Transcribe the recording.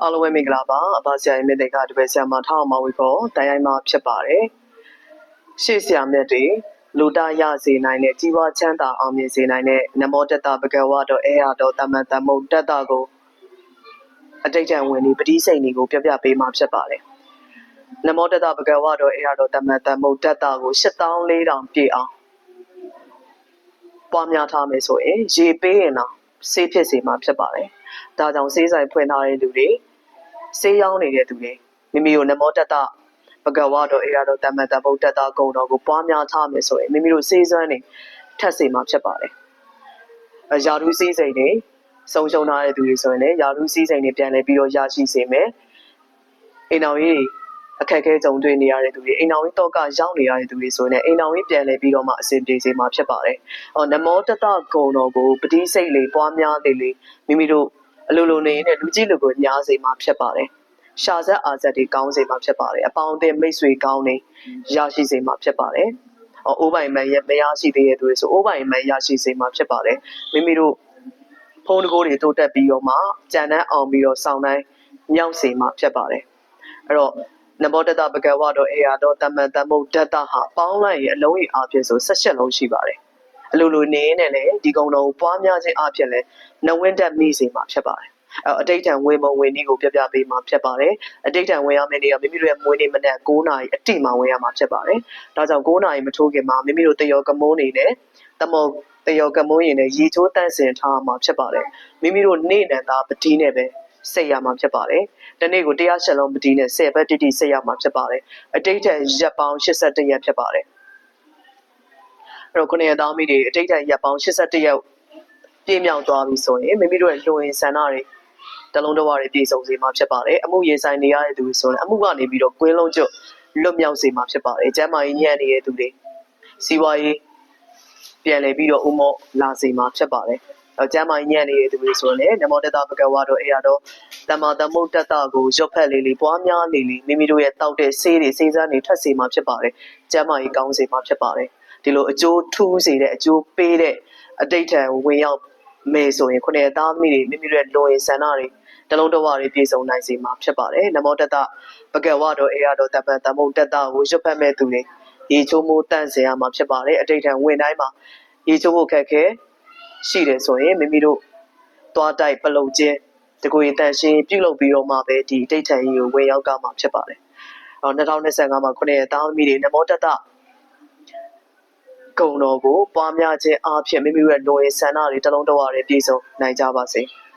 အားလုံးပဲမင်္ဂလာပါအဘဆရာရဲ့မြတ်တွေကတပည့်ဆရာမထောက်အောင်မဝေဖို့တိုင်းတိုင်းမှာဖြစ်ပါတယ်ရှေ့ဆရာမြတ်တွေလူတရစေနိုင်တဲ့ကြီးပွားချမ်းသာအောင်မြင်စေနိုင်တဲ့နမောတတပကဝတော်အေရတော်တမန်တမုတ်တတကိုအတိတ်တန်ဝင်ဒီပတိစိတ်တွေကိုပြပြပေးမှာဖြစ်ပါတယ်နမောတတပကဝတော်အေရတော်တမန်တမုတ်တတကို8400ပြည့်အောင်ပွားများထားမယ်ဆိုရင်ရေပေးရင်တော့ ဆေးဖြစ်စေမှာဖြစ်ပါတယ်ဒါကြောင့်ဆေးဆိုင်ဖွင့်ထားတဲ့လူတွေဆေးရောင်းနေတဲ့သူတွေမိမိတို့နမောတတဘဂဝါတော်အေရတော်တမန်တဗုဒ္ဓတာဂုံတော်ကိုပွားများထားမယ်ဆိုရင်မိမိတို့ဆေးစွမ်းတွေထက်စေမှာဖြစ်ပါတယ်။အရာဓုစည်းစိမ်တွေဆုံးရှုံးထားတဲ့သူတွေဆိုရင်လည်းယာဓုစည်းစိမ်တွေပြန်လဲပြီးတော့ရရှိစေမယ်။အိမ်တော်ကြီး အခက်အခဲကြုံတွေ့နေရတဲ့သူတွေအိမ်တော်ကြီးတော့ကရောက်နေရတဲ့သူတွေဆိုရင်အိမ်တော်ကြီးပြန်လဲပြီးတော့မှအဆင်ပြေစေမှာဖြစ်ပါတယ်။အော်နမောတတဂုံတော်ကိုပတိစိတ်လေးပွားများလေးလေးမိမိတို့အလိုလိုနေရင်လူကြီးလူကိုညားစေမှာဖြစ်ပါတယ်။ရှာဆက်အာဆက်တွေကောင်းစေမှာဖြစ်ပါတယ်။အပေါင်းအသင်းမိတ်ဆွေကောင်းတွေရရှိစေမှာဖြစ်ပါတယ်။အော်အိုးပိုင်မန်ရဲ့မရရှိသေးတဲ့သူတွေဆိုအိုးပိုင်မန်ရရှိစေမှာဖြစ်ပါတယ်။မိမိတို့ဖုန်းတကိုးတွေတိုးတက်ပြီးတော့မှကြံတန်းအောင်ပြီးတော့စောင်းတိုင်းမြောက်စေမှာဖြစ်ပါတယ်။အဲ့တော့ နဘောတတပကဝတော့အေယာတော့တမန်တမုတ်ဒတဟာပေါင်းလိုက်ရင်အလုံးကြီးအဖြစ်ဆို၁၈လုံးရှိပါတယ်။အလိုလိုနေနေနဲ့ဒီကုံတော်ကိုပွားများခြင်းအဖြစ်လဲနဝင်းတက်မိစေမှာဖြစ်ပါတယ်။အဲအတိတ်တန်ဝင်မဝင်နည်းကိုပြပြပေးမှာဖြစ်ပါတယ်။အတိတ်တန်ဝင်ရမယ့်နေ့ကမိမိတို့ရဲ့မွေးနေ့မနက်9နာရီအတိမှဝင်ရမှာဖြစ်ပါတယ်။ဒါကြောင့်9နာရီမထိုးခင်မှာမိမိတို့တယောကမုန်းနေနဲ့တမောတယောကမုန်းရင်လည်းရေချိုးတန့်စင်ထားမှာဖြစ်ပါတယ်။မိမိတို့နေ့နဲ့သားပတိနဲ့ပဲ ဆက်ရမှာဖြစ်ပါတယ်။တနေ့ကိုတရားရှက်လုံးပတိနဲ့10ဘက်တိတိဆက်ရမှာဖြစ်ပါတယ်။အတိတ်တန်ရက်ပေါင်း81ရက်ဖြစ်ပါတယ်။အဲ့တော့ခုနှစ်ရက်သားမိတွေအတိတ်တန်ရက်ပေါင်း81ရက်ပြည့်မြောက်သွားပြီဆိုရင်မိမိတို့ရဲ့လူဝင်ဆန္ဒတွေတလုံးတစ်ဝါတွေပြည့်စုံစေမှာဖြစ်ပါတယ်အမှုရင်ဆိုင်နေရတဲ့သူတွေဆိုရင်အမှုကနေပြီးတော့ကွင်းလုံးကျွတ်လွတ်မြောက်စေမှာဖြစ်ပါတယ်ကျမ်းမာရေးညံ့နေတဲ့သူတွေစီးပွားရေးပြန်လည်ပြီးတော့ဥမောလာစေမှာဖြစ်ပါတယ်တော့ ကျမ်းမာရေးညံ့နေတဲ့သူတွေဆိုရင်လည်းနမောတတပကဝါတော့အေရတော့တမ္မာတမုတ်တတကိုရွတ်ဖက်လေးလေးပွားများလေးလေးမိမိတို့ရဲ့တောက်တဲ့ဆေးတွေစေးစမ်းတွေထပ်စေမှာဖြစ်ပါတယ်ကျမ်းမာရေးကောင်းစေမှာဖြစ်ပါတယ်ဒီလိုအကျိုးထူးစေတဲ့အကျိုးပေးတဲ့အတိတ်ထံဝင်ရောက်မယ်ဆိုရင်ခုနှစ်သားသမီးတွေမိမိတို့ရဲ့လွန်ရင်ဆန္ဒတွေတလုံးတစ်ဝါတွေပြည့်စုံနိုင်စေမှာဖြစ်ပါတယ်နမောတတပကဝါတော့အေရတော့တပန်တမုတ်တတကိုရွတ်ဖက်မဲ့သူတွေရေချိုးမိုးတန့်စင်ရမှာဖြစ်ပါတယ်အတိတ်ထံဝင်တိုင်းမှာရေချိုးဖို့ခက်ခဲ ရှိတယ်ဆိုရင်မိမိတို့သွားတိုက်ပလုံချင်းတကူရီတန်ရှင်းပြုလုပ်ပြီးတော့မှပဲဒီအတိတ်ထံကြီးကိုဝင်ရောက်ကမှာဖြစ်ပါတယ်အော်2025မှာခုနှစ်သားသမီးတွေနမောတတကုံတော်ကိုပွားများခြင်းအပြင်မိမိတို့ရဲ့လူဝင်ဆန္ဒတွေတလုံးတဝါတွေပြည့်စုံနိုင်ကြပါစေ။